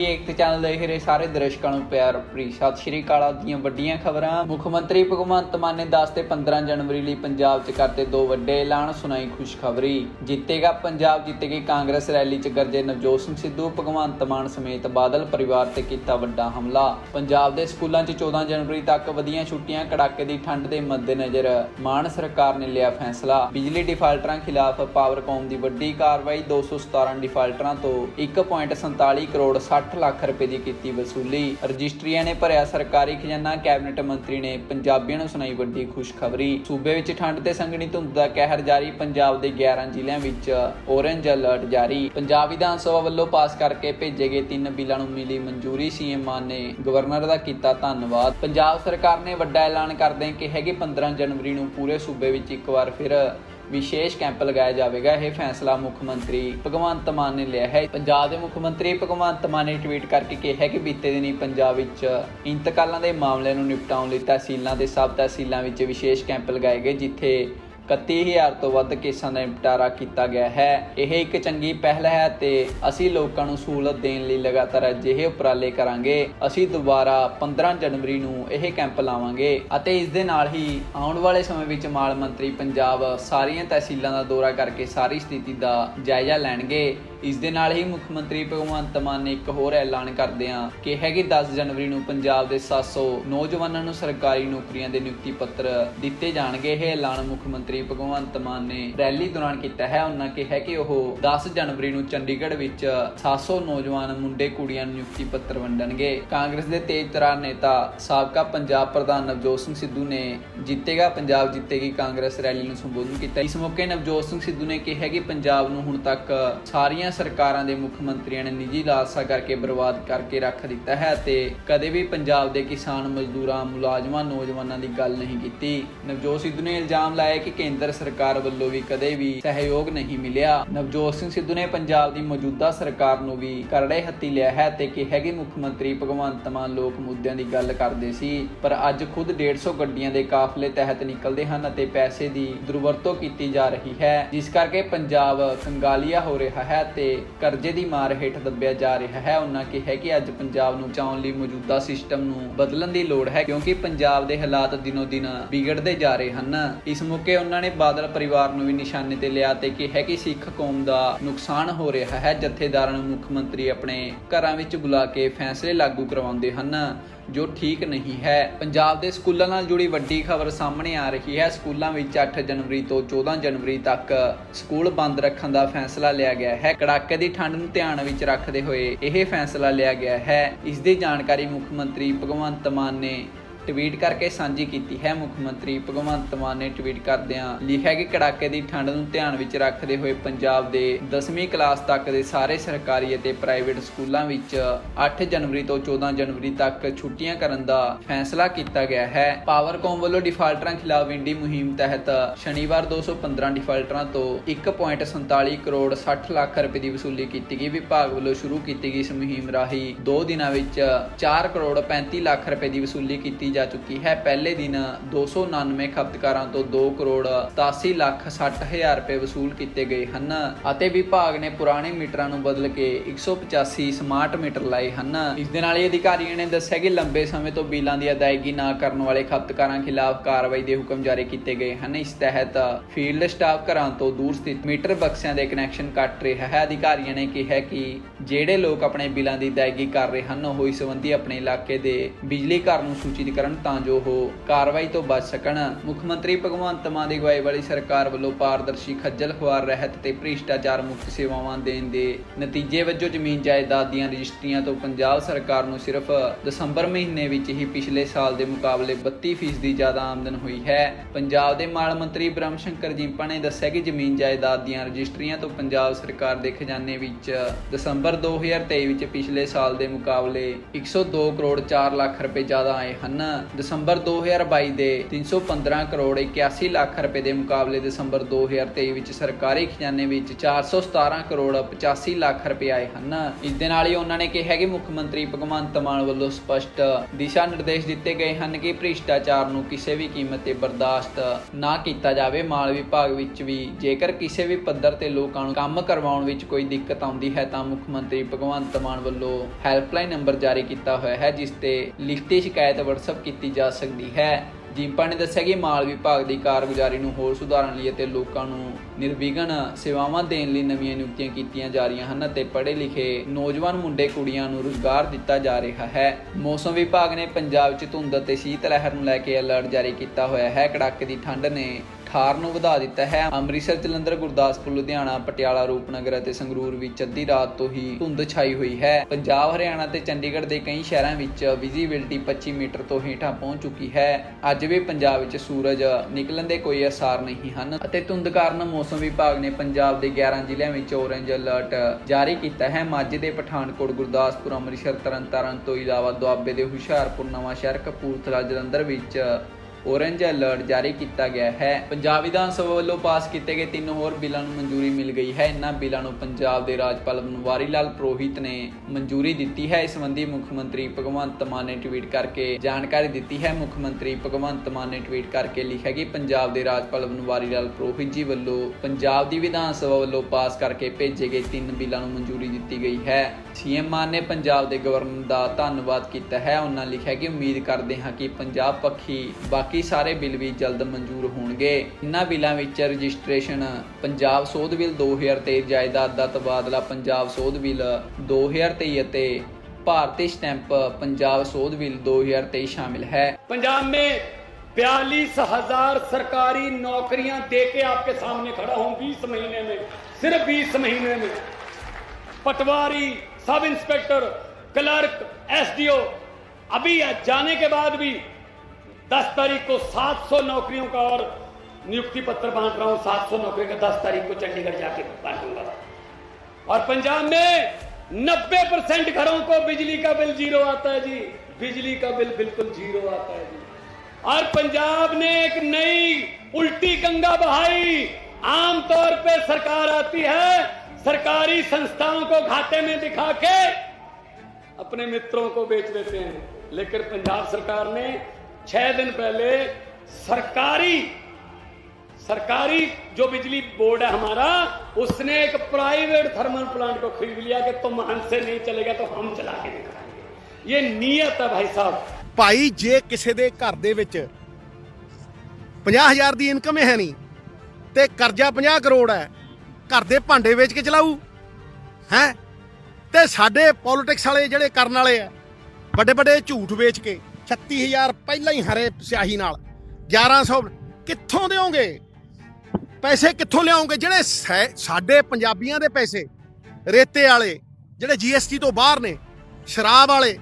ਇੱਕ ਚੈਨਲ ਦੇਖ ਰਹੇ ਸਾਰੇ ਦਰਸ਼ਕਾਂ ਨੂੰ ਪਿਆਰ ਭਰੀ ਸਤਿ ਸ਼੍ਰੀ ਅਕਾਲ ਦੀਆਂ ਵੱਡੀਆਂ ਖਬਰਾਂ। ਮੁੱਖ ਮੰਤਰੀ ਭਗਵੰਤ ਮਾਨ ਨੇ 10 ਤੇ 15 ਜਨਵਰੀ ਲਈ ਪੰਜਾਬ 'ਚ ਕਰਤੇ ਦੋ ਵੱਡੇ ਐਲਾਨ, ਸੁਣਾਈ ਖੁਸ਼ਖਬਰੀ। ਜਿੱਤੇਗਾ ਪੰਜਾਬ, ਜਿੱਤੇਗੀ ਕਾਂਗਰਸ ਰੈਲੀ 'ਚ ਗਰਜੇ ਨਵਜੋਤ ਸਿੰਘ ਸਿੱਧੂ, ਭਗਵੰਤ ਮਾਨ ਸਮੇਤ ਬਾਦਲ ਪਰਿਵਾਰ ਤੇ ਕੀਤਾ ਵੱਡਾ ਹਮਲਾ। ਪੰਜਾਬ ਦੇ ਸਕੂਲਾਂ 'ਚ 14 ਜਨਵਰੀ ਤੱਕ ਵਧੀਆਂ ਛੁੱਟੀਆਂ, ਕੜਾਕੇ ਦੀ ਠੰਡ ਦੇ ਮੱਦੇਨਜ਼ਰ ਮਾਨ ਸਰਕਾਰ ਨੇ ਲਿਆ ਫੈਸਲਾ। ਬਿਜਲੀ ਡਿਫਾਲਟਰਾਂ ਖਿਲਾਫ ਪਾਵਰਕੌਮ ਦੀ ਵੱਡੀ ਕਾਰਵਾਈ 217 ਡਿਫਾਲਟਰਾਂ ਤੋਂ 1.47 ਕਰੋੜ 60 ਲੱਖ ਰੁਪਏ ਦੀ ਕੀਤੀ ਵਸੂਲੀ। ਰਜਿਸਟਰੀਆਂ ਨੇ ਭਰਿਆ ਸਰਕਾਰੀ ਖਜ਼ਾਨਾ। ਕੈਬਨਿਟ ਮੰਤਰੀ ਨੇ ਪੰਜਾਬੀਆਂ ਨੂੰ ਸੁਣਾਈ ਵੱਡੀ ਖੁਸ਼ਖਬਰੀ। ਸੂਬੇ ਵਿੱਚ ਠੰਡ ਤੇ ਸੰਘਣੀ ਧੁੰਦ ਦਾ ਕਹਿਰ ਜਾਰੀ। ਪੰਜਾਬ ਦੇ 11 ਜ਼ਿਲ੍ਹਿਆਂ ਵਿੱਚ ਔਰੇਂਜ ਅਲਰਟ ਜਾਰੀ। ਪੰਜਾਬ ਵਿਧਾਨ ਸਭਾ ਵੱਲੋਂ ਪਾਸ ਕਰਕੇ ਭੇਜੇ ਗਏ ਤਿੰਨ ਬਿੱਲਾਂ ਨੂੰ ਮਿਲੀ ਮਨਜ਼ੂਰੀ। ਸੀਐਮ ਮਾਨ ਨੇ ਗਵਰਨਰ ਦਾ ਕੀਤਾ ਧੰਨਵਾਦ। ਪੰਜਾਬ ਸਰਕਾਰ ਨੇ ਵੱਡਾ ਐਲਾਨ ਕਰਦੇ ਕਿਹਾ ਕਿ 15 ਜਨਵਰੀ ਨੂੰ ਪੂਰੇ ਸੂਬੇ ਵਿੱਚ ਇੱਕ ਵਾਰ ਫਿਰ ਵਿਸ਼ੇਸ਼ ਕੈਂਪ ਲਗਾਇਆ ਜਾਵੇਗਾ। ਇਹ ਫੈਸਲਾ ਮੁੱਖ ਮੰਤਰੀ ਭਗਵੰਤ ਮਾਨ ਨੇ ਲਿਆ ਹੈ। ਪੰਜਾਬ ਦੇ ਮੁੱਖ ਮੰਤਰੀ ਭਗਵੰਤ ਮਾਨ ਨੇ ਟਵੀਟ ਕਰਕੇ ਕਿਹਾ ਕਿ ਬੀਤੇ ਦਿਨੀ ਪੰਜਾਬ ਵਿੱਚ ਇੰਤਕਾਲਾਂ ਦੇ ਮਾਮਲੇ ਨੂੰ ਨਿਪਟਾਉਣ ਲਈ ਤਹਿਸੀਲਾਂ ਦੇ ਸਬ ਤਹਿਸੀਲਾਂ ਵਿੱਚ ਵਿਸ਼ੇਸ਼ ਕੈਂਪ ਲਗਾਏ ਗਏ, ਜਿੱਥੇ 31000 ਤੋਂ ਵੱਧ ਕੇਸਾਂ ਦਾ ਨਿਪਟਾਰਾ ਕੀਤਾ ਗਿਆ ਹੈ। ਇਹ ਇੱਕ ਚੰਗੀ ਪਹਿਲ ਹੈ ਤੇ ਅਸੀਂ ਲੋਕਾਂ ਨੂੰ ਸਹੂਲਤ ਦੇਣ ਲਈ ਲਗਾਤਾਰ ਅਜਿਹੇ ਉਪਰਾਲੇ ਕਰਾਂਗੇ। ਅਸੀਂ ਦੁਬਾਰਾ 15 ਜਨਵਰੀ ਨੂੰ ਇਹ ਕੈਂਪ ਲਾਵਾਂਗੇ ਅਤੇ ਇਸ ਦੇ ਨਾਲ ਹੀ ਆਉਣ ਵਾਲੇ ਸਮੇਂ ਵਿੱਚ ਮਾਲ ਮੰਤਰੀ ਪੰਜਾਬ ਸਾਰੀਆਂ ਤਹਿਸੀਲਾਂ ਦਾ ਦੌਰਾ ਕਰਕੇ ਸਾਰੀ ਸਥਿਤੀ ਦਾ ਜਾਇਜ਼ਾ ਲੈਣਗੇ। ਇਸ ਦੇ ਨਾਲ ਹੀ ਮੁੱਖ ਮੰਤਰੀ ਭਗਵੰਤ ਮਾਨ ਨੇ ਇੱਕ ਹੋਰ ਐਲਾਨ ਕਰਦਿਆਂ ਕਿਹਾ ਕਿ 10 ਜਨਵਰੀ ਨੂੰ ਪੰਜਾਬ ਦੇ 700 ਨੌਜਵਾਨਾਂ ਨੂੰ ਸਰਕਾਰੀ ਨੌਕਰੀਆਂ ਦੇ ਨਿਯੁਕਤੀ ਪੱਤਰ ਦਿੱਤੇ ਜਾਣਗੇ। ਇਹ ਐਲਾਨ ਮੁੱਖ ਮੰਤਰੀ ਭਗਵੰਤ ਮਾਨ ਨੇ ਰੈਲੀ ਦੌਰਾਨ ਕੀਤਾ ਹੈ। ਉਹਨਾਂ ਕਿਹਾ ਕਿ ਉਹ 10 ਜਨਵਰੀ ਨੂੰ ਚੰਡੀਗੜ੍ਹ ਵਿੱਚ 700 ਨੌਜਵਾਨ ਮੁੰਡੇ ਕੁੜੀਆਂ ਨੂੰ ਨਿਯੁਕਤੀ ਪੱਤਰ ਵੰਡਣਗੇ। ਕਾਂਗਰਸ ਦੇ ਤੇਜ਼ ਤਰਾਰ ਨੇਤਾ ਸਾਬਕਾ ਪੰਜਾਬ ਪ੍ਰਧਾਨ ਨਵਜੋਤ ਸਿੰਘ ਸਿੱਧੂ ਨੇ ਜਿੱਤੇਗਾ, ਪੰਜਾਬ ਜਿੱਤੇਗੀ ਕਾਂਗਰਸ ਰੈਲੀ ਨੂੰ ਸੰਬੋਧਨ ਕੀਤਾ। ਇਸ ਮੌਕੇ ਨਵਜੋਤ ਸਿੰਘ ਸਿੱਧੂ ਨੇ ਕਿਹਾ ਕਿ ਪੰਜਾਬ ਨੂੰ ਹੁਣ ਤੱਕ ਸਾਰੀਆਂ ਸਰਕਾਰਾਂ ਦੇ ਮੁੱਖ ਮੰਤਰੀਆਂ ਨੇ ਨਿੱਜੀ ਲਾਲਸਾ ਕਰਕੇ ਬਰਬਾਦ ਕਰਕੇ ਰੱਖ ਦਿੱਤਾ ਹੈ ਤੇ ਕਦੇ ਵੀ ਪੰਜਾਬ ਦੇ ਕਿਸਾਨ ਮਜ਼ਦੂਰਾਂ, ਮੁਲਾਜ਼ਮਾਂ, ਨੌਜਵਾਨਾਂ ਦੀ ਗੱਲ ਨਹੀਂ ਕੀਤੀ। ਨਵਜੋਤ ਸਿੱਧੂ ਨੇ ਇਲਜ਼ਾਮ ਲਾਇਆ ਕਿ ਕੇਂਦਰ ਸਰਕਾਰ ਵੱਲੋਂ ਵੀ ਕਦੇ ਵੀ ਸਹਿਯੋਗ ਨਹੀਂ ਮਿਲਿਆ। ਨਵਜੋਤ ਸਿੰਘ ਸਿੱਧੂ ਨੇ ਪੰਜਾਬ ਦੀ ਮੌਜੂਦਾ ਸਰਕਾਰ ਨੂੰ ਵੀ ਕਰੜੇ ਹੱਥੀ ਲਿਆ ਹੈ ਤੇ ਕਿਹਾ ਕਿ ਮੁੱਖ ਮੰਤਰੀ ਭਗਵੰਤ ਮਾਨ ਲੋਕ ਮੁੱਦਿਆਂ ਦੀ ਗੱਲ ਕਰਦੇ ਸੀ, ਪਰ ਅੱਜ ਖੁਦ 150 ਗੱਡੀਆਂ ਦੇ ਕਾਫਲੇ ਤਹਿਤ ਨਿਕਲਦੇ ਹਨ ਅਤੇ ਪੈਸੇ ਦੀ ਦੁਰਵਰਤੋਂ ਕੀਤੀ ਜਾ ਰਹੀ ਹੈ, ਜਿਸ ਕਰਕੇ ਪੰਜਾਬ ਕੰਗਾਲੀਆ ਹੋ ਰਿਹਾ ਹੈ ਤੇ ਕਰਜ਼ੇ ਦੀ ਮਾਰ ਹੇਠ ਦੱਬਿਆ ਜਾ ਰਿਹਾ ਹੈ। ਉਹਨਾਂ ਕਿਹਾ ਕਿ ਅੱਜ ਪੰਜਾਬ ਨੂੰ ਬਚਾਉਣ ਲਈ ਮੌਜੂਦਾ ਸਿਸਟਮ ਨੂੰ ਬਦਲਣ ਦੀ ਲੋੜ ਹੈ, ਕਿਉਂਕਿ ਪੰਜਾਬ ਦੇ ਹਾਲਾਤ ਦਿਨੋ ਦਿਨ ਵਿਗੜਦੇ ਜਾ ਰਹੇ ਹਨ। ਇਸ ਮੌਕੇ ਉਹਨਾਂ ਨੇ ਬਾਦਲ ਪਰਿਵਾਰ ਨੂੰ ਵੀ ਨਿਸ਼ਾਨੇ ਤੇ ਲਿਆ ਤੇ ਕਿਹਾ ਕਿ ਸਿੱਖ ਕੌਮ ਦਾ ਨੁਕਸਾਨ ਹੋ ਰਿਹਾ ਹੈ। ਜਥੇਦਾਰਾਂ ਨੂੰ ਮੁੱਖ ਮੰਤਰੀ ਆਪਣੇ ਘਰਾਂ ਵਿੱਚ ਬੁਲਾ ਕੇ ਫੈਸਲੇ ਲਾਗੂ ਕਰਵਾਉਂਦੇ ਹਨ। ਜੋ ਠੀਕ ਨਹੀਂ ਹੈ। ਪੰਜਾਬ ਦੇ ਸਕੂਲਾਂ ਨਾਲ ਜੁੜੀ ਵੱਡੀ ਖਬਰ ਸਾਹਮਣੇ ਆ ਰਹੀ ਹੈ। ਸਕੂਲਾਂ ਵਿੱਚ 8 ਜਨਵਰੀ ਤੋਂ 14 ਜਨਵਰੀ ਤੱਕ ਸਕੂਲ ਬੰਦ ਰੱਖਣ ਦਾ ਫੈਸਲਾ ਲਿਆ ਗਿਆ ਹੈ। ਕੜਾਕੇ ਦੀ ਠੰਡ ਨੂੰ ਧਿਆਨ ਵਿੱਚ ਰੱਖਦੇ ਹੋਏ ਇਹ ਫੈਸਲਾ ਲਿਆ ਗਿਆ ਹੈ। ਇਸ ਦੀ ਜਾਣਕਾਰੀ ਮੁੱਖ ਮੰਤਰੀ ਭਗਵੰਤ ਮਾਨ ਨੇ ਟਵੀਟ ਕਰਕੇ ਸਾਂਝੀ ਕੀਤੀ ਹੈ। ਮੁੱਖ ਮੰਤਰੀ ਭਗਵੰਤ ਮਾਨ ਨੇ ਟਵੀਟ ਕਰਦਿਆਂ ਲਿਖਿਆ ਕਿ ਕੜਾਕੇ ਦੀ ਠੰਡ ਨੂੰ ਧਿਆਨ ਵਿੱਚ ਰੱਖਦੇ ਹੋਏ ਪੰਜਾਬ ਦੇ 10ਵੀਂ ਕਲਾਸ ਤੱਕ ਦੇ ਸਾਰੇ ਸਰਕਾਰੀ ਅਤੇ ਪ੍ਰਾਈਵੇਟ ਸਕੂਲਾਂ ਵਿੱਚ 8 ਜਨਵਰੀ ਤੋਂ 14 ਜਨਵਰੀ ਤੱਕ ਛੁੱਟੀਆਂ ਕਰਨ ਦਾ ਫੈਸਲਾ ਕੀਤਾ ਗਿਆ ਹੈ। ਪਾਵਰਕੌਮ ਵੱਲੋਂ ਡਿਫਾਲਟਰਾਂ ਖਿਲਾਫ ਵਿੰਡੀ ਮੁਹਿੰਮ ਤਹਿਤ ਸ਼ਨੀਵਾਰ 215 ਡਿਫਾਲਟਰਾਂ ਤੋਂ 1.47 ਕਰੋੜ 60 ਲੱਖ ਰੁਪਏ ਦੀ ਵਸੂਲੀ ਕੀਤੀ ਗਈ। ਵਿਭਾਗ ਵੱਲੋਂ ਸ਼ੁਰੂ ਕੀਤੀ ਗਈ ਇਸ ਮੁਹਿੰਮ ਰਾਹੀਂ 2 ਦਿਨਾਂ ਵਿੱਚ 4 ਕਰੋੜ 35 ਲੱਖ ਰੁਪਏ ਦੀ ਵਸੂਲੀ ਕੀਤੀ ਜਾ ਚੁੱਕੀ ਹੈ। ਪਹਿਲੇ ਦਿਨ 299 ਖਪਤਕਾਰਾਂ ਤੋਂ 2 ਕਰੋੜ 87 ਲੱਖ 60 ਹਜ਼ਾਰ ਰੁਪਏ ਵਸੂਲ ਕੀਤੇ ਗਏ ਹਨ ਅਤੇ ਵਿਭਾਗ ਨੇ ਪੁਰਾਣੇ ਮੀਟਰਾਂ ਨੂੰ ਬਦਲ ਕੇ 185 ਸਮਾਰਟ ਮੀਟਰ ਲਾਏ ਹਨ। ਇਸ ਦੇ ਨਾਲ ਹੀ ਅਧਿਕਾਰੀਆਂ ਨੇ ਦੱਸਿਆ ਕਿ ਲੰਬੇ ਸਮੇਂ ਤੋਂ ਬਿੱਲਾਂ ਦੀ ਅਦਾਇਗੀ ਨਾ ਕਰਨ ਵਾਲੇ ਖਪਤਕਾਰਾਂ ਖਿਲਾਫ ਕਾਰਵਾਈ ਦੇ ਹੁਕਮ ਜਾਰੀ ਕੀਤੇ ਗਏ ਹਨ। ਇਸ ਤਹਿਤ ਫੀਲਡ ਸਟਾਫ ਘਰਾਂ ਤੋਂ ਦੂਰ ਸਥਿਤ ਮੀਟਰ ਬਕਸਿਆਂ ਦੇ ਕਨੈਕਸ਼ਨ ਕੱਟ ਰਿਹਾ ਹੈ। ਅਧਿਕਾਰੀਆਂ ਨੇ ਕਿਹਾ ਕਿ ਜਿਹੜੇ ਲੋਕ ਆਪਣੇ ਬਿੱਲਾਂ ਦੀ ਅਦਾਇਗੀ ਕਰ ਰਹੇ ਹਨ, ਉਹ ਇਸ ਸੰਬੰਧੀ ਆਪਣੇ ਇਲਾਕੇ ਦੇ ਬਿਜਲੀ ਘਰ ਨੂੰ ਸੂਚਿਤ ਕਰਨ ਤਾਂ ਜੋ ਉਹ ਕਾਰਵਾਈ ਤੋਂ ਬਚ ਸਕਣ। ਮੁੱਖ ਮੰਤਰੀ ਭਗਵੰਤ ਮਾਨ ਦੀ ਅਗਵਾਈ ਵਾਲੀ ਸਰਕਾਰ ਵੱਲੋਂ ਪਾਰਦਰਸ਼ੀ ਖੱਜਲ ਖੁਆਰ ਰਹਿਤ ਤੇ ਭ੍ਰਿਸ਼ਟਾਚਾਰ ਮੁਕਤ ਸੇਵਾਵਾਂ ਦੇਣ ਦੇ ਨਤੀਜੇ ਵਜੋਂ ਜ਼ਮੀਨ ਜਾਇਦਾਦ ਦੀਆਂ ਰਜਿਸਟਰੀਆਂ ਤੋਂ ਪੰਜਾਬ ਸਰਕਾਰ ਨੂੰ ਸਿਰਫ ਦਸੰਬਰ ਮਹੀਨੇ ਵਿੱਚ ਹੀ ਪਿਛਲੇ ਸਾਲ ਦੇ ਮੁਕਾਬਲੇ 32% ਦੀ ਜ਼ਿਆਦਾ ਆਮਦਨ ਹੋਈ ਹੈ। ਪੰਜਾਬ ਦੇ ਮਾਲ ਮੰਤਰੀ ਬ੍ਰਹਮ ਸ਼ੰਕਰ ਜਿੰਪਾ ਨੇ ਦੱਸਿਆ ਕਿ ਜ਼ਮੀਨ ਜਾਇਦਾਦ ਦੀਆਂ ਰਜਿਸਟਰੀਆਂ ਤੋਂ ਪੰਜਾਬ ਸਰਕਾਰ ਦੇ ਖਜ਼ਾਨੇ ਵਿੱਚ ਦਸੰਬਰ 2023 ਵਿੱਚ ਪਿਛਲੇ ਸਾਲ ਦੇ ਮੁਕਾਬਲੇ 102 ਕਰੋੜ 4 ਲੱਖ ਰੁਪਏ ਜ਼ਿਆਦਾ ਆਏ ਹਨ। ਦਸੰਬਰ 2022 ਦੇ 315 ਕਰੋੜ 81 ਲੱਖ ਰੁਪਏ ਦੇ ਮੁਕਾਬਲੇ ਦਸੰਬਰ 2023 ਵਿੱਚ ਸਰਕਾਰੀ ਖਜ਼ਾਨੇ ਵਿੱਚ 417 ਕਰੋੜ 85 ਲੱਖ ਰੁਪਏ ਆਏ ਹਨ। ਇਸ ਦੇ ਨਾਲ ਹੀ ਉਹਨਾਂ ਨੇ ਕਿਹਾ ਕਿ ਮੁੱਖ ਮੰਤਰੀ ਭਗਵੰਤ ਮਾਨ ਵੱਲੋਂ ਸਪਸ਼ਟ ਦਿਸ਼ਾ ਨਿਰਦੇਸ਼ ਦਿੱਤੇ ਗਏ ਹਨ ਕਿ ਭ੍ਰਿਸ਼ਟਾਚਾਰ ਨੂੰ ਕਿਸੇ ਵੀ ਕੀਮਤ ਤੇ ਬਰਦਾਸ਼ਤ ਨਾ ਕੀਤਾ ਜਾਵੇ। ਮਾਲ ਵਿਭਾਗ ਵਿੱਚ ਵੀ ਜੇਕਰ ਕਿਸੇ ਵੀ ਪੱਧਰ ਤੇ ਲੋਕਾਂ ਨੂੰ ਕੰਮ ਕਰਵਾਉਣ ਵਿੱਚ ਕੋਈ ਦਿੱਕਤ ਆਉਂਦੀ ਹੈ ਤਾਂ ਮੁੱਖ ਮੰਤਰੀ ਭਗਵੰਤ ਮਾਨ ਵੱਲੋਂ ਹੈਲਪਲਾਈਨ ਨੰਬਰ ਜਾਰੀ ਕੀਤਾ ਹੋਇਆ ਹੈ, ਜਿਸ ਤੇ ਲਿਖਤੀ ਸ਼ਿਕਾਇਤ WhatsApp ਕੀਤੀ ਜਾ ਸਕਦੀ ਹੈ। ਜਿੰਪਾ ਨੇ ਦੱਸਿਆ ਕਿ ਮਾਲ ਵਿਭਾਗ ਦੀ ਕਾਰਗੁਜ਼ਾਰੀ ਨੂੰ ਹੋਰ ਸੁਧਾਰਨ ਲਈ ਅਤੇ ਲੋਕਾਂ ਨੂੰ ਨਿਰਵਿਘਨ ਸੇਵਾਵਾਂ ਦੇਣ ਲਈ ਨਵੀਆਂ ਨਿਯੁਕਤੀਆਂ ਕੀਤੀਆਂ ਜਾ ਰਹੀਆਂ ਹਨ ਅਤੇ ਪੜ੍ਹੇ ਲਿਖੇ ਨੌਜਵਾਨ ਮੁੰਡੇ ਕੁੜੀਆਂ ਨੂੰ ਰੁਜ਼ਗਾਰ ਦਿੱਤਾ ਜਾ ਰਿਹਾ ਹੈ। ਮੌਸਮ ਵਿਭਾਗ ਨੇ ਪੰਜਾਬ 'ਚ ਧੁੰਦ ਅਤੇ ਸ਼ੀਤ ਲਹਿਰ ਨੂੰ ਲੈ ਕੇ ਅਲਰਟ ਜਾਰੀ ਕੀਤਾ ਹੋਇਆ ਹੈ। ਕੜਾਕੇ ਦੀ ਠੰਡ ਨੇ ਠਾਰ ਨੂੰ ਵਧਾ ਦਿੱਤਾ ਹੈ। ਅੰਮ੍ਰਿਤਸਰ, ਜਲੰਧਰ, ਗੁਰਦਾਸਪੁਰ, ਲੁਧਿਆਣਾ, ਪਟਿਆਲਾ, ਰੂਪਨਗਰ ਅਤੇ ਸੰਗਰੂਰ ਵਿੱਚ ਅੱਧੀ ਰਾਤ ਤੋਂ ਹੀ ਧੁੰਦ ਛਾਈ ਹੋਈ ਹੈ। ਪੰਜਾਬ, ਹਰਿਆਣਾ ਤੇ ਚੰਡੀਗੜ੍ਹ ਦੇ ਕਈ ਸ਼ਹਿਰਾਂ ਵਿੱਚ ਵਿਜ਼ਿਬਿਲਟੀ 25 ਮੀਟਰ ਤੋਂ ਹੇਠਾਂ ਪਹੁੰਚ ਚੁੱਕੀ ਹੈ। ਅੱਜ ਵੀ ਪੰਜਾਬ ਵਿੱਚ ਸੂਰਜ ਨਿਕਲਣ ਦੇ ਕੋਈ ਅਸਾਰ ਨਹੀਂ ਹਨ ਅਤੇ ਧੁੰਦ ਕਾਰਨ ਮੌਸਮ ਵਿਭਾਗ ਨੇ ਪੰਜਾਬ ਦੇ 11 ਜ਼ਿਲ੍ਹਿਆਂ ਵਿੱਚ ਔਰੇਂਜ ਅਲਰਟ ਜਾਰੀ ਕੀਤਾ ਹੈ। ਮਾਝੇ ਦੇ ਪਠਾਨਕੋਟ, ਗੁਰਦਾਸਪੁਰ, ਅੰਮ੍ਰਿਤਸਰ, ਤਰਨਤਾਰਨ ਤੋਂ ਇਲਾਵਾ ਦੁਆਬੇ ਦੇ ਹੁਸ਼ਿਆਰਪੁਰ ਨਵਾਂ ਸ਼ਹਿਰ ਕਪੂਰਥਲਾ, ਜਲੰਧਰ ਵਿੱਚ ਔਰੇਂਜ ਅਲਰਟ ਜਾਰੀ ਕੀਤਾ ਗਿਆ ਹੈ। ਪੰਜਾਬ ਵਿਧਾਨ ਸਭਾ ਵੱਲੋਂ ਪਾਸ ਕੀਤੇ ਗਏ ਤਿੰਨ ਹੋਰ ਬਿੱਲਾਂ ਨੂੰ ਮਨਜ਼ੂਰੀ ਮਿਲ ਗਈ ਹੈ। ਇਨ੍ਹਾਂ ਬਿੱਲਾਂ ਨੂੰ ਪੰਜਾਬ ਦੇ ਰਾਜਪਾਲ ਬਨਵਾਰੀ ਲਾਲ ਪ੍ਰੋਹਿਤ ਨੇ ਮਨਜ਼ੂਰੀ ਦਿੱਤੀ ਹੈ। ਇਸ ਸੰਬੰਧੀ ਮੁੱਖ ਮੰਤਰੀ ਭਗਵੰਤ ਮਾਨ ਨੇ ਟਵੀਟ ਕਰਕੇ ਜਾਣਕਾਰੀ ਦਿੱਤੀ ਹੈ। ਮੁੱਖ ਮੰਤਰੀ ਭਗਵੰਤ ਮਾਨ ਨੇ ਟਵੀਟ ਕਰਕੇ ਲਿਖਿਆ ਕਿ ਪੰਜਾਬ ਦੇ ਰਾਜਪਾਲ ਬਨਵਾਰੀ ਲਾਲ ਪ੍ਰੋਹਿਤ ਜੀ ਵੱਲੋਂ ਪੰਜਾਬ ਦੀ ਵਿਧਾਨ ਸਭਾ ਵੱਲੋਂ ਪਾਸ ਕਰਕੇ ਭੇਜੇ ਗਏ ਤਿੰਨ ਬਿੱਲਾਂ ਨੂੰ ਮਨਜ਼ੂਰੀ ਦਿੱਤੀ ਗਈ ਹੈ। ਸੀਐਮ ਮਾਨ ਨੇ ਪੰਜਾਬ ਦੇ ਗਵਰਨਰ ਦਾ ਧੰਨਵਾਦ ਕੀਤਾ ਹੈ। ਉਹਨਾਂ ਲਿਖਿਆ ਕਿ ਉਮੀਦ ਕਰਦੇ ਹਾਂ ਕਿ ਪੰਜਾਬ ਪੱਖੀ ਬਾਕੀ ਸਾਰੇ ਬਿੱਲ ਵੀ ਜਲਦ ਮਨਜ਼ੂਰ ਹੋਣਗੇ ਇਨ੍ਹਾਂ ਬਿੱਲਾਂ ਵਿੱਚ ਰਜਿਸਟ੍ਰੇਸ਼ਨ ਪੰਜਾਬ ਸੋਧ ਬਿੱਲ 2023 ਜਾਇਦਾਦ ਦਾ ਤਬਾਦਲਾ ਪੰਜਾਬ ਸੋਧ ਬਿੱਲ 2023 ਅਤੇ ਭਾਰਤੀ ਸਟੈਂਪ ਪੰਜਾਬ ਸੋਧ ਬਿੱਲ 2023 शामिल है पंजाब में बयालीस हजार सरकारी नौकरियां दे के आपके सामने खड़ा हूं बीस महीने में सिर्फ बीस महीने में पटवारी सब इंस्पेक्टर क्लर्क एसडीओ अभी जाने के बाद भी दस तारीख को 700 नौकरियों का और नियुक्ति पत्र बांट रहा हूँ 700 नौकरी का दस तारीख को चंडीगढ़ जाके बांटूँगा। और पंजाब में 90 परसेंट घरों को बिजली का बिल ज़ीरो आता है जी। बिजली का बिल बिल्कुल ज़ीरो आता है जी। और पंजाब ने एक नई उल्टी गंगा बहाई। आमतौर पे सरकार आती है, सरकारी संस्थाओं को घाटे में दिखा के अपने मित्रों को बेच देते हैं। लेकिन पंजाब सरकार ने छह दिन पहले सरकारी सरकारी जो बिजली बोर्ड है हमारा उसने एक प्राइवेट थर्मल प्लांट को खरीद लिया कि तुम हमसे नहीं चलेगा तो हम चला के दिखाएंगे ये नीयत है भाई साहब ਭਾਈ ਜੇ ਕਿਸੇ ਦੇ ਘਰ ਦੇ ਵਿੱਚ 50000 ਦੀ ਇਨਕਮ ਹੈ ਨਹੀਂ ਤੇ ਕਰਜ਼ਾ 50 ਕਰੋੜ ਹੈ ਘਰ ਦੇ ਭਾਂਡੇ ਵੇਚ ਕੇ ਚਲਾਊ ਹੈ ਤੇ ਸਾਡੇ ਪੋਲਿਟਿਕਸ ਵਾਲੇ ਜਿਹੜੇ ਕਰਨ ਵਾਲੇ ਆ ਵੱਡੇ ਵੱਡੇ ਝੂਠ ਵੇਚ ਕੇ 36000 ਪਹਿਲਾਂ ਹੀ ਹਰੇ ਸਿਆਹੀ ਨਾਲ। 1100 ਕਿੱਥੋਂ ਦਿਓਗੇ? ਪੈਸੇ ਕਿੱਥੋਂ ਲਿਆਉਂਗੇ ਜਿਹੜੇ ਸੈ- ਸਾਡੇ ਪੰਜਾਬੀਆਂ ਦੇ ਪੈਸੇ, ਰੇਤੇ ਵਾਲੇ, ਜਿਹੜੇ ਜੀਐਸਟੀ ਤੋਂ ਬਾਹਰ ਨੇ, ਸ਼ਰਾਬ ਵਾਲੇ।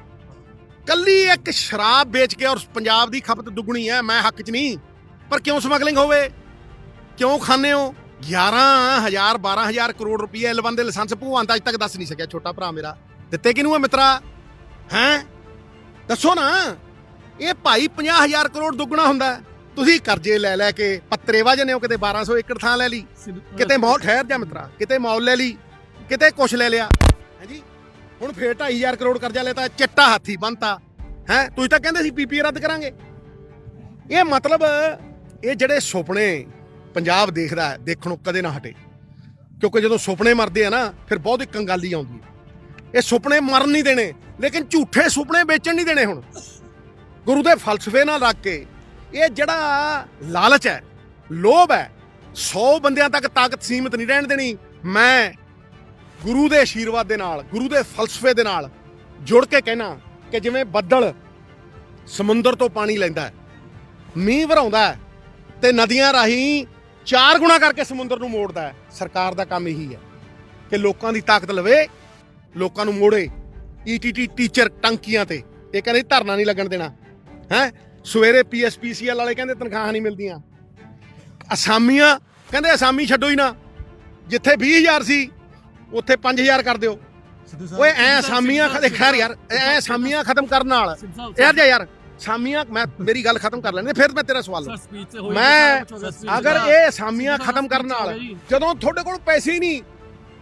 ਕੱਲੀ ਇੱਕ ਸ਼ਰਾਬ ਵੇਚ ਕੇ ਔਰ ਪੰਜਾਬ ਦੀ ਖਪਤ ਦੁੱਗਣੀ ਹੈ, ਮੈਂ ਹੱਕ 'ਚ ਨਹੀਂ। ਪਰ ਕਿਉਂ ਸਮਗਲਿੰਗ ਹੋਵੇ? ਕਿਉਂ ਖਾਣੇ ਹੋ? 11000 12000 ਕਰੋੜ ਰੁਪਏ ਐਲਵਨ ਦੇ ਲਾਇਸੈਂਸ ਭਗਵੰਤ ਅੱਜ ਤੱਕ ਦੱਸ ਨਹੀਂ ਸਕਿਆ, ਛੋਟਾ ਭਰਾ ਮੇਰਾ। ਦਿੱਤੇ ਕਿਹਨੂੰ ਆ ਮਿੱਤਰਾ? ਹੈ? ਦੱਸੋ ਨਾ। ਇਹ ਭਾਈ 50000 ਕਰੋੜ ਦੁੱਗਣਾ ਹੁੰਦਾ ਤੁਸੀਂ ਕਰਜ਼ੇ ਲੈ ਲੈ ਕੇ ਪੱਤਰੇ ਵਜਨੇ ਹੋ, ਕਿਤੇ 1200 ਏਕੜ ਥਾਂ ਲੈ ਲਈ। ਕਿਤੇ ਮੌਲ ਠਹਿਰ ਜਾ ਮਿੱਤਰਾ, ਕਿਤੇ ਮੌਲ ਲੈ ਲਈ, ਕਿਤੇ ਕੁਛ ਲੈ ਲਿਆ। ਹਾਂਜੀ ਹੁਣ ਫੇਰ 2500 ਕਰੋੜ ਕਰਜ਼ਾ ਲੈਤਾ, ਚਿੱਟਾ ਹਾਥੀ ਬੰਨਤਾ। ਹੈ? ਤੁਸੀਂ ਤਾਂ ਕਹਿੰਦੇ ਸੀ ਪੀਪੀ ਰੱਦ ਕਰਾਂਗੇ। ਇਹ ਮਤਲਬ, ਇਹ ਜਿਹੜੇ ਸੁਪਨੇ ਪੰਜਾਬ ਦੇਖਦਾ ਹੈ, ਦੇਖਣੋਂ ਕਦੇ ਨਾ ਹਟੇ। ਕਿਉਂਕਿ ਜਦੋਂ ਸੁਪਨੇ ਮਰਦੇ ਆ ਨਾ, ਫਿਰ ਬਹੁਤ ਹੀ ਕੰਗਾਲੀ ਆਉਂਦੀ ਹੈ। ਇਹ ਸੁਪਨੇ ਮਰਨ ਨਹੀਂ ਦੇਣੇ, ਲੇਕਿਨ ਝੂਠੇ ਸੁਪਨੇ ਵੇਚਣ ਨਹੀਂ ਦੇਣੇ ਹੁਣ। ਗੁਰੂ ਦੇ ਫਲਸਫੇ ਨਾਲ ਰੱਖ ਕੇ, ਇਹ ਜਿਹੜਾ ਲਾਲਚ ਹੈ, ਲੋਭ ਹੈ 100 ਬੰਦਿਆਂ ਤੱਕ ਤਾਕਤ ਸੀਮਿਤ ਨਹੀਂ ਰਹਿਣ ਦੇਣੀ, ਮੈਂ ਗੁਰੂ ਦੇ ਆਸ਼ੀਰਵਾਦ ਦੇ ਨਾਲ, ਗੁਰੂ ਦੇ ਫਲਸਫੇ ਦੇ ਨਾਲ ਜੁੜ ਕੇ ਕਹਿਣਾ ਕਿ ਜਿਵੇਂ ਬੱਦਲ ਸਮੁੰਦਰ ਤੋਂ ਪਾਣੀ ਲੈਂਦਾ ਹੈ, ਮੀਂਹ ਵਰਾਉਂਦਾ ਹੈ ਤੇ ਨਦੀਆਂ ਰਾਹੀਂ ਚਾਰ ਗੁਣਾ ਕਰਕੇ ਸਮੁੰਦਰ ਨੂੰ ਮੋੜਦਾ ਹੈ, ਸਰਕਾਰ ਦਾ ਕੰਮ ਇਹੀ ਹੈ ਕਿ ਲੋਕਾਂ ਦੀ ਤਾਕਤ ਲਵੇ, ਲੋਕਾਂ ਨੂੰ ਮੋੜੇ ਈਟੀਟੀ ਟੀਚਰ ਟੰਕੀਆਂ ਤੇ, ਇਹ ਕਹਿੰਦੇ ਧਰਨਾ ਨਹੀਂ ਲੱਗਣ ਦੇਣਾ। ਹੈ? ਸਵੇਰੇ ਪੀਐਸਪੀਸੀਐਲ ਵਾਲੇ ਕਹਿੰਦੇ ਤਨਖਾਹਾਂ ਨਹੀਂ ਮਿਲਦੀਆਂ। ਅਸਾਮੀਆਂ ਕਹਿੰਦੇ ਅਸਾਮੀ ਛੱਡੋ ਹੀ ਨਾ। ਜਿੱਥੇ 20000 ਸੀ ਉੱਥੇ 5000 ਕਰ ਦਿਓ। ਓਏ ਐ ਅਸਾਮੀਆਂ ਖਦੇ ਖੈਰ ਯਾਰ ਐ ਅਸਾਮੀਆਂ ਖਤਮ ਕਰਨ ਨਾਲ। ਯਾਰ ਜਾ ਯਾਰ ਸਾਮੀਆਂ ਮੈਂ ਮੇਰੀ ਗੱਲ ਖਤਮ ਕਰ ਲੈਣੇ ਫਿਰ ਮੈਂ ਤੇਰਾ ਸਵਾਲ ਮੈਂ ਅਗਰ ਇਹ ਸਾਮੀਆਂ ਖਤਮ ਕਰਨ ਨਾਲ ਜਦੋਂ ਤੁਹਾਡੇ ਕੋਲ ਪੈਸੇ ਹੀ ਨਹੀਂ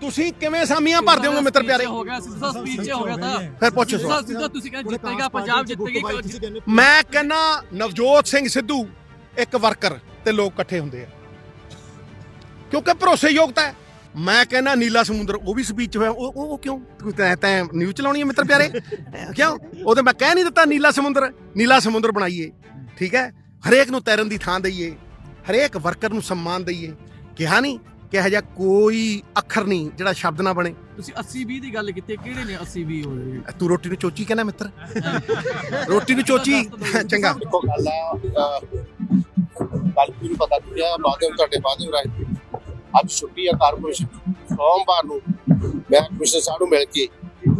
ਤੁਸੀਂ ਕਿਵੇਂ ਸਾਮੀਆਂ ਭਰ ਦਿਓਗੇ ਮਿੱਤਰ ਪਿਆਰੇ? ਹੋ ਗਿਆ ਸਿੱਧਾ ਸਪੀਚ ਹੋ ਗਿਆ ਤਾਂ। ਫਿਰ ਪੁੱਛ ਸਿੱਧਾ ਸਿੱਧਾ ਤੁਸੀਂ ਕਹਿੰਦੇ ਜਿੱਤੇਗਾ ਪੰਜਾਬ ਜਿੱਤੇਗੀ ਮੈਂ ਕਹਿੰਨਾ ਨਵਜੋਤ ਸਿੰਘ ਸਿੱਧੂ ਇੱਕ ਵਰਕਰ ਤੇ ਲੋਕ ਇਕੱਠੇ ਹੁੰਦੇ ਆ। ਕਿਉਂਕਿ ਭਰੋਸੇਯੋਗਤਾ ਹੈ। ਮੈਂ ਕਹਿੰਨਾ ਨੀਲਾ ਸਮੁੰਦਰ ਉਹ ਵੀ ਸਪੀਚ ਹੋਇਆ। ਉਹ ਉਹ ਉਹ ਕਿਉਂ? ਤੂੰ ਤੈਂ ਤੈਂ ਨਿਊਜ਼ ਚਲਾਉਣੀ ਹੈ ਮਿੱਤਰ ਪਿਆਰੇ? ਕਿਉਂ? ਉਹਦੇ ਮੈਂ ਕਹਿ ਨਹੀਂ ਦਿੱਤਾ ਨੀਲਾ ਸਮੁੰਦਰ। ਨੀਲਾ ਸਮੁੰਦਰ ਬਣਾਈਏ ਠੀਕ ਹੈ? ਹਰੇਕ ਨੂੰ ਤੈਰਨ ਦੀ ਥਾਂ ਦਈਏ ਹਰੇਕ ਵਰਕਰ ਨੂੰ ਸਨਮਾਨ ਦਈਏ। ਕਿਹਾ ਨਹੀਂ ਕਿਹਾ ਜਿਹਾ ਕੋਈ ਅੱਖਰ ਨਹੀਂ ਜਿਹੜਾ ਸ਼ਬਦ ਨਾ ਬਣੇ। ਤੁਸੀਂ 80 20 ਦੀ ਗੱਲ ਕੀਤੀ ਕਿਹੜੇ ਨੇ 80 20 ਹੋਏ ਤੂੰ ਰੋਟੀ ਨੂੰ ਚੋਚੀ ਕਹਿੰਦਾ ਮਿੱਤਰ। ਰੋਟੀ ਨੂੰ ਚੋਚੀ ਚੰਗਾ। ਦੇਖੋ ਗੱਲ ਆ ਕੱਲ ਨਹੀਂ ਪਤਾ ਲੱਗਿਆ ਬਾਅਦ ਤੁਹਾਡੇ ਬਾਅਦ ਰਾਈ ਅੱਜ ਛੁੱਟੀ ਆ ਕਾਰਪੋਰੇਸ਼ਨ ਦੀ। ਸੋਮਵਾਰ ਨੂੰ ਮੈਂ ਕਮਿਸ਼ਨਰ ਸਾਹਿਬ ਨੂੰ ਮਿਲ ਕੇ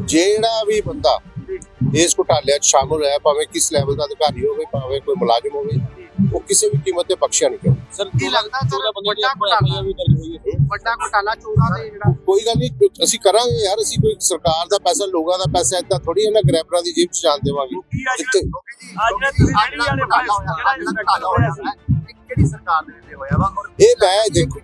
ਜਿਹੜਾ ਵੀ ਬੰਦਾ ਇਸ ਘੁਟਾਲਿਆਂ 'ਚ ਸ਼ਾਮਲ ਹੋਇਆ ਭਾਵੇਂ ਕਿਸ ਲੈਵਲ ਦਾ ਅਧਿਕਾਰੀ ਹੋਵੇ ਭਾਵੇਂ ਕੋਈ ਮੁਲਾਜ਼ਮ ਹੋਵੇ ਉਹ ਕਿਸੇ ਵੀ ਕੀਮਤ ਤੇ ਬਖਸ਼ਿਆ ਨਹੀਂ ਜਾਊ ਸਰ ਕੀ ਲੱਗਦਾ ਸਰ ਵੱਡਾ ਘੁਟਾਲਾ ਵੱਡਾ ਘੁਟਾਲਾ ਚੋਣਾਂ ਦੇ ਜਿਹੜਾ ਕੋਈ ਗੱਲ ਨਹੀਂ ਅਸੀਂ ਕਰਾਂਗੇ ਯਾਰ ਅਸੀਂ ਕੋਈ ਸਰਕਾਰ ਦਾ ਪੈਸਾ ਲੋਕਾਂ ਦਾ ਪੈਸਾ ਏਦਾਂ ਥੋੜੀ ਇਹਨਾਂ ਗ੍ਰੈਬਰਾਂ ਦੀ ਜੇਬ 'ਚ ਜਾਣ ਦੇਵਾਂਗੇ। ਜਿੱਥੇ ਕਿਹੜੀ ਸਰਕਾਰ ਦੇ ਹੋਇਆ ਵਾ? ਇਹ ਮੈਂ ਦੇਖੋ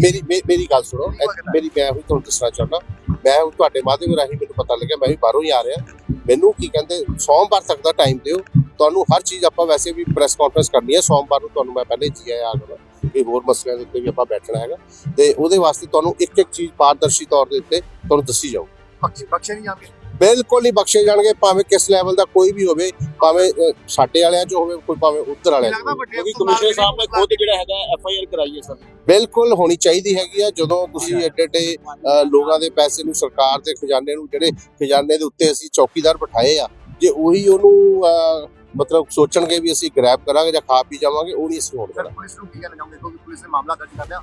ਮੇਰੀ ਮੇਰੀ ਗੱਲ ਸੁਣੋ ਮੇਰੀ ਮੈਂ ਵੀ ਤੁਹਾਨੂੰ ਦੱਸਣਾ ਚਾਹੁੰਦਾ। ਮੈਂ ਹੁਣ ਤੁਹਾਡੇ ਮਾਧਿਅਮ ਰਾਹੀਂ ਮੈਨੂੰ ਪਤਾ ਲੱਗਿਆ ਮੈਂ ਵੀ ਬਾਹਰੋਂ ਹੀ ਆ ਰਿਹਾ। ਮੈਨੂੰ ਕੀ ਕਹਿੰਦੇ, ਸੋਮਵਾਰ ਤੱਕ ਦਾ ਟਾਈਮ ਦਿਓ। ਤੁਹਾਨੂੰ ਹਰ ਚੀਜ਼ ਆਪਾਂ ਵੈਸੇ ਵੀ ਪ੍ਰੈਸ ਕਾਨਫਰੰਸ ਕਰਨੀ ਹੈ। ਸੋਮਵਾਰ ਨੂੰ ਤੁਹਾਨੂੰ ਮੈਂ ਪਹਿਲੇ ਜੀ ਆਇਆ ਆਗਣਾ ਇਹ ਹੋਰ ਮਸਲਿਆਂ ਦੇ ਉੱਤੇ ਵੀ ਆਪਾਂ ਬੈਠਣਾ ਹੈਗਾ। ਤੇ ਉਹਦੇ ਵਾਸਤੇ ਤੁਹਾਨੂੰ ਇੱਕ ਇੱਕ ਚੀਜ਼ ਪਾਰਦਰਸ਼ੀ ਤੌਰ ਦੇ ਉੱਤੇ ਤੁਹਾਨੂੰ ਦੱਸੀ ਜਾਊ ਬਖਸ਼ੇ ਬਖਸ਼ੇ ਨਹੀਂ ਬਿਲਕੁਲ ਨਹੀਂ ਬਖਸ਼ੇ ਜਾਣਗੇ ਭਾਵੇਂ ਕਿਸ ਲੈਵਲ ਦਾ ਕੋਈ ਵੀ ਹੋਵੇ ਭਾਵੇਂ ਸਾਡੇ ਵਾਲਿਆਂ 'ਚ ਹੋਵੇ ਕੋਈ ਭਾਵੇਂ ਉੱਧਰ ਵਾਲਿਆਂ 'ਚ ਵੱਡੇ ਕਮਿਸ਼ਨਰ ਸਾਹਿਬ ਨੇ ਖੁਦ ਜਿਹੜਾ ਹੈਗਾ ਐਫ ਆਈ ਆਰ ਕਰਾਈ ਹੈ ਸਰ। ਬਿਲਕੁਲ ਹੋਣੀ ਚਾਹੀਦੀ ਹੈਗੀ ਆ ਜਦੋਂ ਤੁਸੀਂ ਏਡੇ ਏਡੇ ਲੋਕਾਂ ਦੇ ਪੈਸੇ ਨੂੰ ਸਰਕਾਰ ਦੇ ਖਜ਼ਾਨੇ ਨੂੰ ਜਿਹੜੇ ਖਜ਼ਾਨੇ ਦੇ ਉੱਤੇ ਅਸੀਂ ਚੌਕੀਦਾਰ ਬਿਠਾਏ ਆ ਜੇ ਉਹੀ ਉਹਨੂੰ ਮਤਲਬ ਸੋਚਣਗੇ ਵੀ ਅਸੀਂ ਗ੍ਰੈਬ ਕਰਾਂਗੇ ਜਾਂ ਖਾ ਪੀ ਜਾਵਾਂਗੇ ਉਹ ਨਹੀਂ ਅਸੀਂ ਹੋਣ ਸਰ ਦੇਣਾ ਪੁਲਿਸ ਨੂੰ ਕੀ ਕਹਿਣਾ ਚਾਹੁੰਦੇ ਕਿਉਂਕਿ ਪੁਲਿਸ ਨੇ ਮਾਮਲਾ ਦਰਜ ਕਰ ਲਿਆ।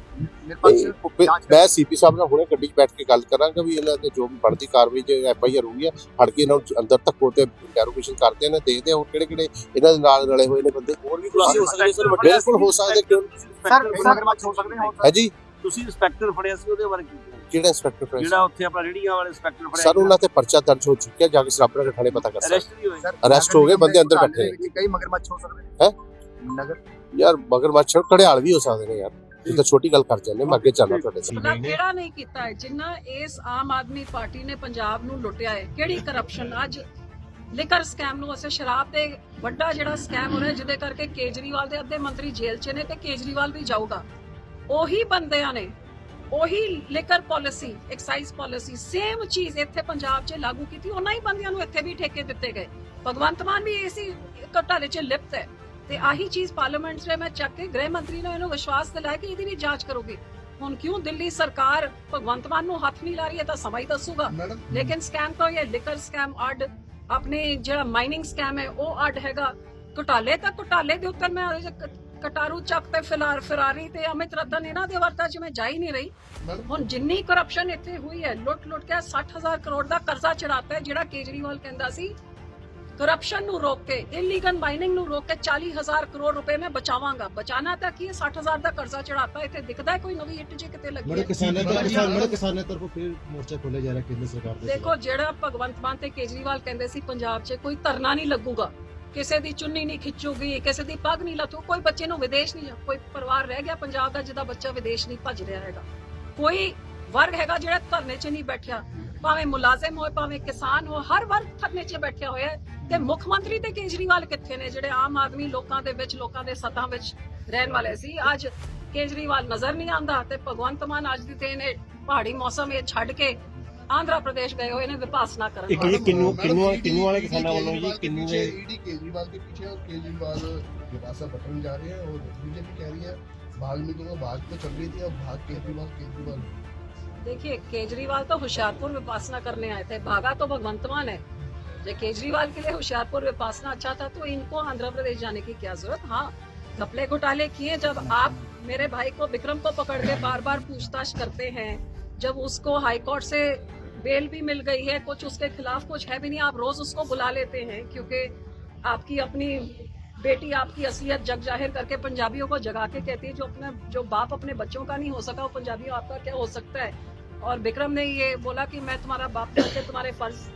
ਨਿਰਪੱਖ ਮੈਂ ਸੀਪੀ ਸਾਹਿਬ ਨਾਲ ਹੁਣੇ ਗੱਡੀ 'ਚ ਬੈਠ ਕੇ ਗੱਲ ਕਰਾਂਗਾ ਵੀ ਇਹਨਾਂ ਤੇ ਜੋ ਵੀ ਬਣਦੀ ਕਾਰਵਾਈ ਜੇ ਐਫ ਆਈ ਆਰ ਹੋਈ ਆ ਫੜ ਕੇ ਇਹਨਾਂ ਨੂੰ ਅੰਦਰ ਧੱਕੋ ਤੇ ਇੰਟਰੋਗੇਸ਼ਨ ਕਰਦੇ ਨੇ ਦੇਖਦੇ ਹੋਰ ਕਿਹੜੇ ਕਿਹੜੇ ਇਹਨਾਂ ਦੇ ਨਾਲ ਰਲੇ ਹੋਏ ਨੇ ਬੰਦੇ। ਹੋਰ ਵੀ ਖੁਲਾਸੇ ਹੋ। ਸਕਦੇ ਸਰ, ਵੱਡੇ ਬਿਲਕੁਲ ਹੋ ਸਕਦੇ ਕਿਉਂ? ਸਰ ਮਗਰਮੱਛ ਹੋ ਸਕਦੇ ਹੋ ਹੈ ਜੀ? ਤੁਸੀਂ ਇੰਸਪੈਕਟਰ ਫੜਿਆ ਸੀ ਉਹਦੇ ਬਾਰੇ ਕੀ ਕਹਿਣਾ? ਕਿਹੜਾ ਇੰਸਪੈਕਟਰ ਪ੍ਰਿੰਸ ਜਿਹੜਾ ਉੱਥੇ ਆਪਣਾ ਰੇੜੀਆਂ ਵਾਲੇ ਇੰਸਪੈਕਟਰ ਫੜਿਆ ਸਰ ਉਹਨਾਂ ਤੇ ਪਰਚਾ ਦਰਜ ਹੋ ਚੁੱਕਿਆ ਜਾ ਕੇ ਸਰਾਪਰਾ ਦੇ ਥਾਣੇ ਪਤਾ ਕਰ ਸਕਦੇ। ਅਰੈਸਟ ਵੀ ਹੋਏ। ਸਰ Arrest ਹੋ ਗਏ, ਬੰਦੇ ਅੰਦਰ ਬੈਠੇ। ਵਿੱਚ ਕਈ ਮਗਰਮੱਛ ਹੋ ਸਕਦੇ ਹੈਂ? ਨਗਰ ਯਾਰ ਮਗਰ ਮੱਛਰ ਘੜਿਆਲ ਵੀ ਹੋ ਸਕਦੇ ਨੇ ਯਾਰ। ਇਹ ਤਾਂ ਛੋਟੀ ਗੱਲ ਕਰ ਜਾਂਦੇ ਮੈਂ ਅੱਗੇ ਚੱਲਣਾ ਤੁਹਾਡੇ ਸਾਥ ਪਤਾ ਕਿਹੜਾ ਨਹੀਂ ਕੀਤਾ ਹੈ? ਜਿੰਨਾ ਇਸ ਆਮ ਆਦਮੀ ਪਾਰਟੀ ਨੇ ਪੰਜਾਬ ਨੂੰ ਲੁੱਟਿਆ ਹੈ ਕਿਹੜੀ ਕਰਪਸ਼ਨ ਅੱਜ ਲਿਕਰ ਸਕੈਮ ਨੂੰ ਅਸੀਂ ਸ਼ਰਾਬ ਤੇ ਵੱਡਾ ਜਿਹੜਾ ਸਕੈਮ ਹੋ ਰਿਹਾ ਜਿਹਦੇ ਕਰਕੇ ਕੇਜਰੀਵਾਲ ਦੇ ਅੱਧੇ ਮੰਤਰੀ ਜੇਲ੍ਹ 'ਚ ਨੇ ਤੇ ਕੇਜਰੀਵਾਲ ਵੀ ਜਾਊਗਾ। ਉਹੀ ਬੰਦਿਆਂ ਨੇ ਉਹੀ liquor policy excise policy same ਚੀਜ਼ ਇੱਥੇ ਪੰਜਾਬ 'ਚ ਲਾਗੂ ਕੀਤੀ ਉਹਨਾਂ ਹੀ ਬੰਦਿਆਂ ਨੂੰ ਇੱਥੇ ਵੀ ਠੇਕੇ ਦਿੱਤੇ ਗਏ। ਭਗਵੰਤ ਮਾਨ ਵੀ ਇਸੀ ਘਟਾਲੇ 'ਚ ਲਿਪਤ ਹੈ। ਤੇ ਆਹੀ ਚੀਜ਼ ਪਾਰਲੀਮੈਂਟ 'ਚ ਮੈਂ ਚੱਕ ਕੇ ਗ੍ਰਹਿ ਮੰਤਰੀ ਨੇ ਇਹਨੂੰ ਵਿਸ਼ਵਾਸ ਦਿਲਾਇਆ ਕਿ ਇਹਦੀ ਵੀ ਜਾਂਚ ਕਰੋਗੇ। ਹੁਣ ਕਿਉਂ ਦਿੱਲੀ ਸਰਕਾਰ ਭਗਵੰਤ ਮਾਨ ਨੂੰ ਹੱਥ ਨਹੀਂ ਲਾ ਰਹੀ ਹੈ ਤਾਂ ਸਮਾਂ ਹੀ ਦੱਸੂਗਾ। ਲੇਕਿਨ ਸਕੈਮ ਤਾਂ ਇਹ ਲਿਕਰ ਸਕੈਮ ਅੱਡ ਆਪਣੇ ਜਿਹੜਾ ਮਾਈਨਿੰਗ ਸਕੈਮ ਹੈ ਉਹ ਅੱਡ ਹੈਗਾ। ਘੁਟਾਲੇ ਤਾਂ ਘੁਟਾਲੇ ਦੇ ਉੱਤੇ ਮੈਂ ਕਟਾਰੂ ਚੱਕ ਤੇ ਫਿਲਾਰ ਫਰਾਰੀ ਤੇ ਅਮਿਤ ਰਤਨ ਇਹਨਾਂ ਦੇ ਵਰਤਾਂ 'ਚ ਜਾ ਹੀ ਨਹੀਂ ਰਹੀ। ਹੁਣ ਜਿੰਨੀ ਕਰਪਸ਼ਨ ਇੱਥੇ ਹੋਈ ਹੈ ਲੁੱਟ ਲੁੱਟ ਕੇ 60000 ਕਰੋੜ ਦਾ ਕਰਜ਼ਾ ਚੜਾਤਾ ਹੈ ਜਿਹੜਾ ਕੇਜਰੀਵਾਲ ਕਹਿੰਦਾ ਸੀ ਕਰਪਸ਼ਨ ਨੂੰ ਰੋਕ ਕੇ ਇਲੀਗਲ ਮਾਈਨਿੰਗ ਨੂੰ ਰੋਕ ਕੇ 40000 ਕਰੋੜ ਰੁਪਏ ਮੈਂ ਬਚਾਵਾਂਗਾ। ਬਚਾਣਾ ਤਾਂ ਕੀ 60000 ਦਾ ਕਰਜ਼ਾ ਚੜਾਤਾ ਇੱਥੇ ਦਿਖਦਾ ਹੈ ਕੋਈ ਨਵੀਂ ਇੱਟ ਜੇ ਕਿਤੇ ਲੱਗੀ ਬੜੇ ਕਿਸਾਨਾਂ ਦਾ ਕਿਸਾਨ ਬੜੇ ਕਿਸਾਨਾਂ ਤਰਫੋਂ ਫਿਰ ਮੋਰਚਾ ਖੋਲੇ ਜਾ ਰਿਹਾ ਕੇਂਦਰ ਸਰਕਾਰ ਦੇ ਦੇਖੋ ਜਿਹੜਾ ਭਗਵੰਤ ਮਾਨ ਤੇ ਕੇਜਰੀਵਾਲ ਕਹਿੰਦੇ ਸੀ ਪੰਜਾਬ 'ਚ ਕੋਈ ਧਰਨਾ ਨਹੀਂ ਲੱਗੂਗਾ। ਕਿਸੇ ਦੀ ਚੁੰਨੀ ਨਹੀਂ ਖਿੱਚੂਗੀ, ਕਿਸੇ ਦੀ ਪੱਗ ਨਹੀਂ ਲੱਥੂ, ਕੋਈ ਬੱਚੇ ਨੂੰ ਵਿਦੇਸ਼ ਨਹੀਂ ਕੋਈ ਪਰਿਵਾਰ ਰਹਿ ਗਿਆ ਪੰਜਾਬ ਦਾ ਜਿਹਦਾ ਬੱਚਾ ਵਿਦੇਸ਼ ਨਹੀਂ ਭੱਜ ਰਿਹਾ ਹੈਗਾ। ਕੋਈ ਵਰਗ ਹੈਗਾ ਜਿਹੜਾ ਧਰਨੇ 'ਚ ਨਹੀਂ ਬੈਠਿਆ। ਭਾਵੇਂ ਮੁਲਾਜ਼ਮ ਹੋਏ, ਭਾਵੇਂ ਕਿਸਾਨ ਹੋ ਹਰ ਵਰਗ ਧਰਨੇ 'ਚ ਬੈਠਿਆ ਹੋਇਆ ਤੇ ਮੁੱਖ ਮੰਤਰੀ ਤੇ ਕੇਜਰੀਵਾਲ ਕਿੱਥੇ ਨੇ? ਜਿਹੜੇ ਆਮ ਆਦਮੀ ਲੋਕਾਂ ਦੇ ਵਿੱਚ, ਲੋਕਾਂ ਦੇ ਸੱਥਾਂ ਵਿੱਚ ਰਹਿਣ ਵਾਲੇ ਸੀ। ਅੱਜ ਕੇਜਰੀਵਾਲ ਨਜ਼ਰ ਨਹੀਂ ਆਉਂਦਾ ਤੇ ਭਗਵੰਤ ਮਾਨ ਅੱਜ ਦੀ ਤੇ ਨੇ ਪਹਾੜੀ ਮੌਸਮ ਇਹ ਛੱਡ ਕੇ ਆਂਧਰਾ ਪ੍ਰਦੇਸ਼ ਗਏ ਹੋਏ ਨੇ ਵਿਪਾਸਨਾ ਕਰਨ ਇੱਕ ਇਹ ਕਿੰਨੂ ਕਿੰਨੂ ਕਿੰਨੂ ਵਾਲੇ ਕਿਸਾਨਾਂ ਵੱਲੋਂ ਜੀ ਕਿੰਨੂ ਦੇ ईडी केजरीवाल के पीछे और केजरीवाल विपाशा बटन जा रहे हैं और बीजेपी कह रही है भाग मिलेगा भाग तो चल रही थी अब भाग केजरीवाल केजरीवाल देखिए केजरीवाल तो होशियारपुर विपासना करने आए थे भागा तो भगवंत मान है जो केजरीवाल के लिए होशियारपुर विपासना अच्छा था तो इनको आंध्र प्रदेश जाने की क्या जरूरत हाँ घपले घोटाले किए जब आप मेरे भाई को विक्रम को पकड़ के बार बार पूछताछ करते हैं जब उसको हाई कोर्ट से बेल भी मिल गई है, कुछ उसके खिलाफ कुछ है भी नहीं, आप रोज उसको बुला लेते हैं, क्योंकि आपकी अपनी बेटी, आपकी असलियत जग ज़ाहिर करके पंजाबियों को जगा के कहती है, जो अपना, जो बाप अपने बच्चों का नहीं हो सका, वो पंजाबियों आपका क्या हो सकता है? और विक्रम ने ये बोला कि मैं तुम्हारा बाप करके तुम्हारे फ़र्ज़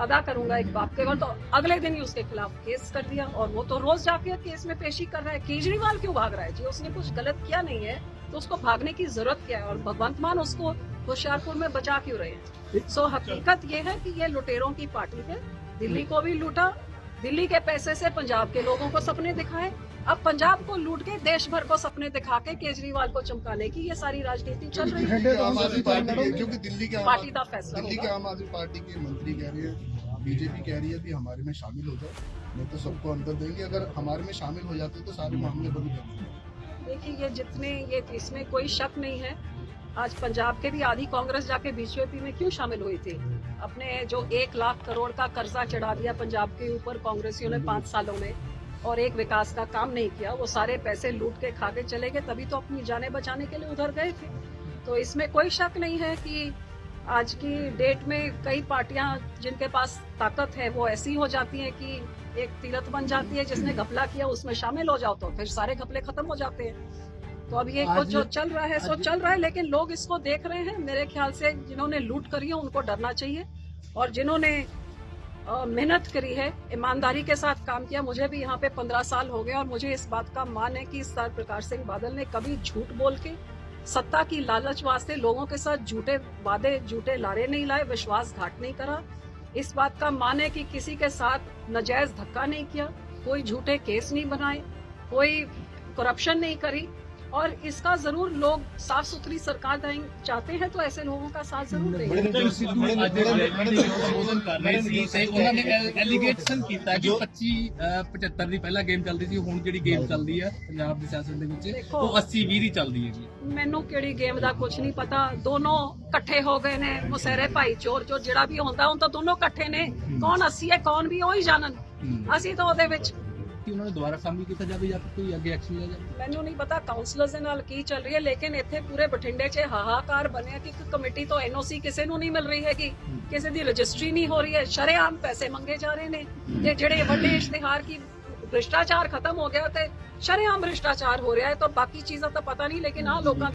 अदा करूँगा एक बाप के घर तो अगले दिन ही उसके खिलाफ केस कर दिया, और वो तो रोज जाके केस में पेशी कर रहा है। केजरीवाल क्यों भाग रहा है? जी, उसने कुछ गलत किया नहीं है तो उसको भागने की ज़रूरत क्या है? और भगवंत मान उसको होशियारपुर में बचा क्यों रहे हैं? सो हकीकत ये है कि ये लुटेरों की पार्टी है। दिल्ली को भी लूटा। दिल्ली के पैसे से पंजाब के लोगों को सपने दिखाए। अब पंजाब को लूट के देश भर को सपने दिखा के केजरीवाल को चमकाने की ये सारी राजनीति चल रही है। आम आदमी पार्टी के- क्योंकि दिल्ली के पार्टी का फैसला दिल्ली के आम आदमी पार्टी के मंत्री कह रहे हैं बीजेपी कह रही है कि हमारे में शामिल हो जाओ नहीं तो सबको अंदर देंगे। अगर हमारे में शामिल हो जाते तो सारे मामले बंद कर देखिए ये जितने ये इसमें कोई शक नहीं है। आज पंजाब के भी आधी कांग्रेस जाके बीजेपी में क्यों शामिल हुई थी? अपने जो एक लाख करोड़ का कर्जा चढ़ा दिया पंजाब के ऊपर कांग्रेसियों ने पाँच सालों में और एक विकास का काम नहीं किया, वो सारे पैसे लूट के खा के चले गए, तभी तो अपनी जाने बचाने के लिए उधर गए थे। तो इसमें कोई शक नहीं है कि आज की डेट में कई पार्टियाँ जिनके पास ताकत है, वो ऐसी हो जाती हैं कि एक तीरथ बन जाती है, जिसने घपला किया, उसमें शामिल हो जाओ तो फिर सारे घपले खत्म हो जाते हैं। तो अब ये कुछ जो चल रहा है सो चल रहा है लेकिन लोग इसको देख रहे हैं। मेरे ख्याल से जिन्होंने लूट करी है उनको डरना चाहिए। और जिन्होंने मेहनत करी है ईमानदारी के साथ काम किया मुझे भी यहाँ पे पंद्रह साल हो गए और मुझे इस बात का मान है कि सर प्रकाश सिंह बादल ने कभी झूठ बोल के सत्ता की लालच वास्ते लोगों के साथ झूठे वादे झूठे लारे नहीं लाए विश्वासघात नहीं करा। इस बात का मान है कि किसी के साथ नजायज धक्का नहीं किया कोई झूठे केस नहीं बनाए कोई करप्शन नहीं करी। और इसका जरूर लोग साफ सुथरी सरकार दें- चाहते हैं तो ऐसे लोगों का साथ जरूर देंगे ਸਿੱਧੂ ਅੱਜ ਰੈਲੀ ਸੰਬੋਧਨ ਕਰ ਰਹੇ ਸੀ ਤੇ ਉਹਨਾਂ ਨੇ ਐਲੀਗੇਸ਼ਨ ਕੀਤਾ ਕਿ 25 ਅਹ, 75 ਦੀ ਪਹਿਲਾਂ ਗੇਮ ਚੱਲਦੀ ਸੀ ਹੁਣ ਜਿਹੜੀ ਗੇਮ ਚੱਲਦੀ ਹੈ ਪੰਜਾਬ ਦੀ ਸਿਆਸਤ ਦੇ ਵਿੱਚ ਦੇਖੋ। ਉਹ 80 20 ਦੀ ਚੱਲਦੀ ਹੈ ਜੀ ਮੈਨੂੰ ਕਿਹੜੀ ਗੇਮ ਦਾ ਕੁਝ ਨਹੀਂ ਪਤਾ ਦੋਨੋਂ ਇਕੱਠੇ ਹੋ ਗਏ ਨੇ ਮੁਸਹਿਰੇ ਭਾਈ ਚੋਰ ਚੋਰ ਜਿਹੜਾ ਵੀ ਹੁੰਦਾ ਹੁਣ ਤਾਂ ਦੋਨੋਂ ਇਕੱਠੇ ਨੇ ਕੌਣ ਅੱਸੀ ਹੈ ਕੌਣ ਵੀ ਉਹੀ ਜਾਣਨ ਅਸੀਂ ਤਾਂ ਉਹਦੇ ਵਿੱਚ ਕਿ ਉਹਨਾਂ ਨੇ ਦੁਬਾਰਾ ਸ਼ਾਮਿਲ ਕੀਤਾ ਜਾਵੇ ਜਾਂ ਕੋਈ ਅੱਗੇ ਐਕਸ਼ਨ ਲਿਆ ਜਾਵੇ? ਮੈਨੂੰ ਨਹੀਂ ਪਤਾ ਕਾਉਂਸਲਰਸ ਦੇ ਨਾਲ ਕੀ ਚੱਲ ਰਹੀ ਹੈ, ਲੇਕਿਨ ਇੱਥੇ ਪੂਰੇ ਬਠਿੰਡੇ 'ਚ ਹਾਹਾਕਾਰ ਬਣਿਆ ਕਿ ਇੱਕ ਕਮੇਟੀ ਤੋਂ ਐਨਓਸੀ ਕਿਸੇ ਨੂੰ ਨਹੀਂ ਮਿਲ ਰਹੀ ਹੈਗੀ, ਕਿਸੇ ਦੀ ਰਜਿਸਟਰੀ ਨਹੀਂ ਹੋ ਰਹੀ ਹੈ, ਸ਼ਰੇਆਮ ਪੈਸੇ ਮੰਗੇ ਜਾ ਰਹੇ ਨੇ ਤੇ ਜਿਹੜੇ ਵੱਡੇ ਇਸ਼ਤਿਹਾਰ ਕੀ ਭ੍ਰਿਸ਼ਟਾਚਾਰ ਖਤਮ ਹੋ ਗਿਆ ਤੇ ਸ਼ਰੇਆਮ ਭ੍ਰਿਸ਼ਟਾਚਾਰ ਹੋ ਰਿਹਾ ਹੈ, ਤਾਂ ਬਾਕੀ ਚੀਜ਼ਾਂ ਤਾਂ ਪਤਾ ਨਹੀਂ, ਲੇਕਿਨ ਆ ਲੋਕਾਂ